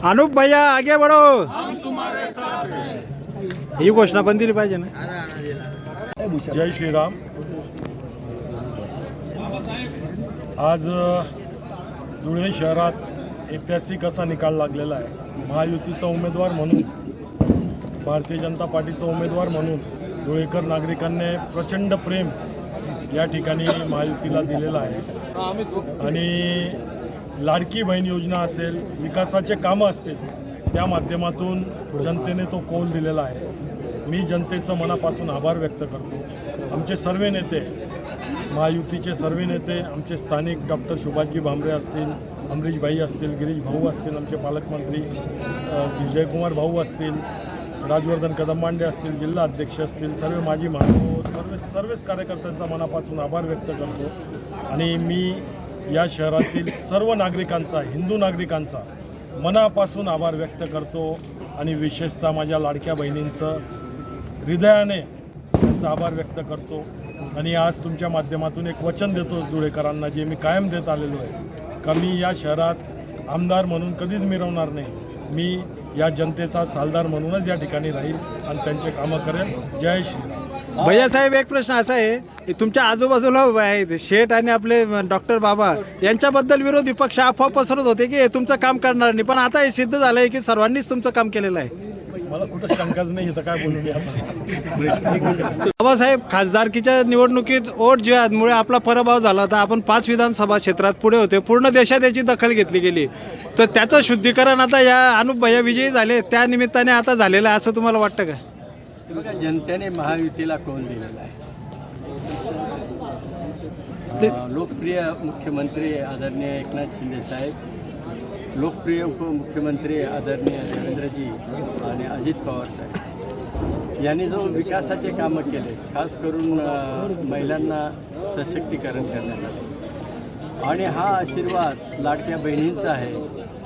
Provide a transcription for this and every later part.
अनुप भैया आगे बढ़ो। ही घोषणा पण दिली पाहिजे ना. जय श्रीराम. आज धुळे शहरात ऐतिहासिक असा निकाल लागलेला आहे. महायुतीचा उमेदवार म्हणून भारतीय जनता पार्टीचा उमेदवार म्हणून धुळेकर नागरिकांनी प्रचंड प्रेम या ठिकाणी महायुतीला दिलेलं आहे. आणि लाडकी बहीण योजना असेल विकासाचे कामं असतील त्या माध्यमातून जनतेने तो कौल दिलेला आहे. मी जनतेचं मनापासून आभार व्यक्त करतो. आमचे सर्व नेते महायुतीचे सर्व नेते आमचे स्थानिक डॉक्टर सुभाषजी भांबरे असतील अमरीशभाई असतील गिरीश भाऊ असतील आमचे पालकमंत्री विजयकुमार भाऊ असतील राजवर्धन कदमबांडे असतील जिल्हा अध्यक्ष असतील सर्व माजी महापौर सर्व सर्वच कार्यकर्त्यांचा मनापासून आभार व्यक्त करतो. आणि मी या शहरातील सर्व नागरिकांचा हिंदू नागरिकांचा मनापासून आभार व्यक्त करतो आणि विशेषतः माझ्या लाडक्या बहिणींचं हृदयाने त्यांचा आभार व्यक्त करतो. आणि आज तुमच्या माध्यमातून एक वचन देतो धुळेकरांना जे मी कायम देत आलेलो आहे. का मी या शहरात आमदार म्हणून कधीच मिरवणार नाही. मी या जनतेचा सालदार म्हणूनच या ठिकाणी राहील आणि त्यांचे कामं करेल. जय श्रीराम भैया साहेब एक प्रश्न असा आहे की तुमच्या आजूबाजूला आहेत शेठ आणि आपले डॉक्टर बाबा यांच्याबद्दल विरोधी पक्ष अफवा पसरत होते की हे तुमचं काम करणार नाही पण आता हे सिद्ध झालंय की सर्वांनीच तुमचं काम केलेलं आहे. मला कुठं शंकाच नाही काय बोलू मी आता? बाबासाहेब खासदारकीच्या निवडणुकीत ओट जिहादमुळे आपला पराभव झाला होता आपण पाच विधानसभा क्षेत्रात पुढे होते. पूर्ण देशात याची दखल घेतली गेली. तर त्याचं शुद्धीकरण आता या अनुप भैया विजयी झाले त्या निमित्ताने आता झालेलं आहे असं तुम्हाला वाटतं का? बघा जनतेने महायुतीला कौल दिलेला आहे? लोकप्रिय मुख्यमंत्री आदरणीय एकनाथ शिंदे साहेब लोकप्रिय उपमुख्यमंत्री आदरणीय देवेंद्रजी आणि अजित पवार साहेब. यांनी जो विकासाचे कामं केले खास करून महिलांना सशक्तीकरण करण्यात आले आणि हा आशीर्वाद लाडक्या बहिणींचा आहे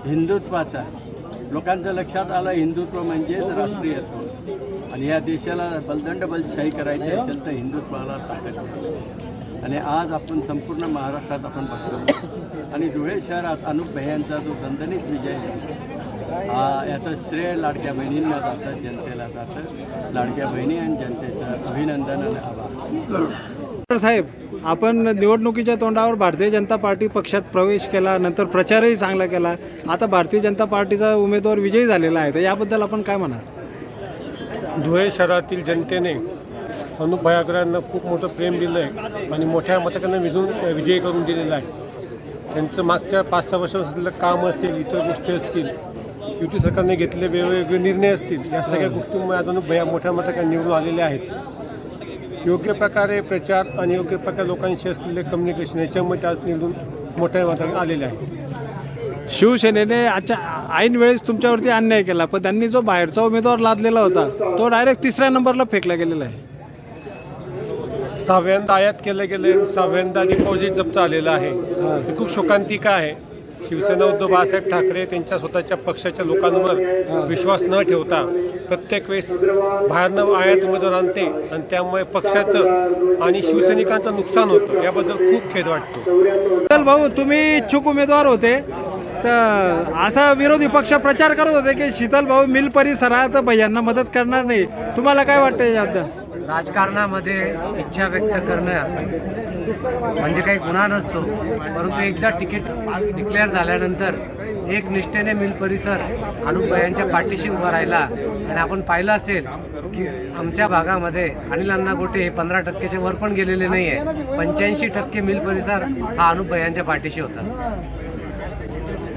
हिंदुत्वाचा आहे. लोकांचं लक्षात आलं हिंदुत्व म्हणजेच राष्ट्रीयत्व आणि या देशाला बलदंड बलशाही करायची असेल तर हिंदुत्वाला ताकद द्यायची आणि आज आपण संपूर्ण महाराष्ट्रात आपण बघतो. आणि धुळे शहरात अनुप भैयांचा जो दणदणीत विजय आहे हा याचं श्रेय लाडक्या बहिणींना जातं जनतेला जातं. लाडक्या बहिणी आणि जनतेचं अभिनंदन आणि आभार. साहेब आपण निवडणुकीच्या तोंडावर भारतीय जनता पार्टी पक्षात प्रवेश केला नंतर प्रचारही चांगला केला. आता भारतीय जनता पार्टीचा उमेदवार विजयी झालेला आहे तर याबद्दल आपण काय म्हणाल? धुळे शहरातील जनतेने अनुप भयाकरांना खूप मोठं प्रेम दिलं आहे आणि मोठ्या मताकांना विजून विजयी करून दिलेला आहे. त्यांचं मागच्या पाच सहा वर्षापासून काम असेल इतर गोष्टी असतील युती सरकारने घेतलेले वेगवेगळे निर्णय असतील या सगळ्या गोष्टींमुळे आज अनुप भया मोठ्या मताकांना निवडून आलेले आहेत. योग्य प्रकारे प्रचार आणि योग्य प्रकारे लोकांशी असलेले कम्युनिकेशन याच्यामुळे ते आज निवडून मोठ्या मताने आलेले आहेत. शिवसेनेने आजच्या ऐन वेळेस तुमच्यावरती अन्याय केला पण त्यांनी जो बाहेरचा उमेदवार लादलेला होता तो डायरेक्ट तिसऱ्या नंबरला फेकला गेलेला आहे. सहाव्यांदा आयात केलं गेलं सहाव्यांदा डिपॉझिट जप्त आलेलं आहे. ही. खूप शोकांतिका आहे. शिवसेना उद्धव बाळासाहेब ठाकरे त्यांच्या स्वतःच्या पक्षाच्या लोकांवर विश्वास न ठेवता प्रत्येक वेळेस बाहेरनं आयात उमेदवार आणते आणि त्यामुळे पक्षाचं आणि शिवसैनिकांचं नुकसान होतं. याबद्दल खूप खेद वाटतो. चल भाऊ तुम्ही इच्छुक उमेदवार होते. तर असा विरोधी पक्ष प्रचार करत होते की शीतल भाऊ मिल परिसरात भैयांना मदत करणार नाही. तुम्हाला काय वाटतं याबद्दल? राजकारणामध्ये इच्छा व्यक्त करणं म्हणजे काही गुन्हा नसतो परंतु एकदा तिकीट डिक्लेअर झाल्यानंतर एक निष्ठेने मिल परिसर अनुपयांच्या पाठीशी उभा राहिला आणि आपण पाहिलं असेल की आमच्या भागामध्ये अनिल अण्णा गोटे हे पंधरा टक्क्याच्या वर पण गेलेले नाही आहे पंच्याऐंशी टक्के मिल परिसर हा अनुपयांच्या पाठीशी होता.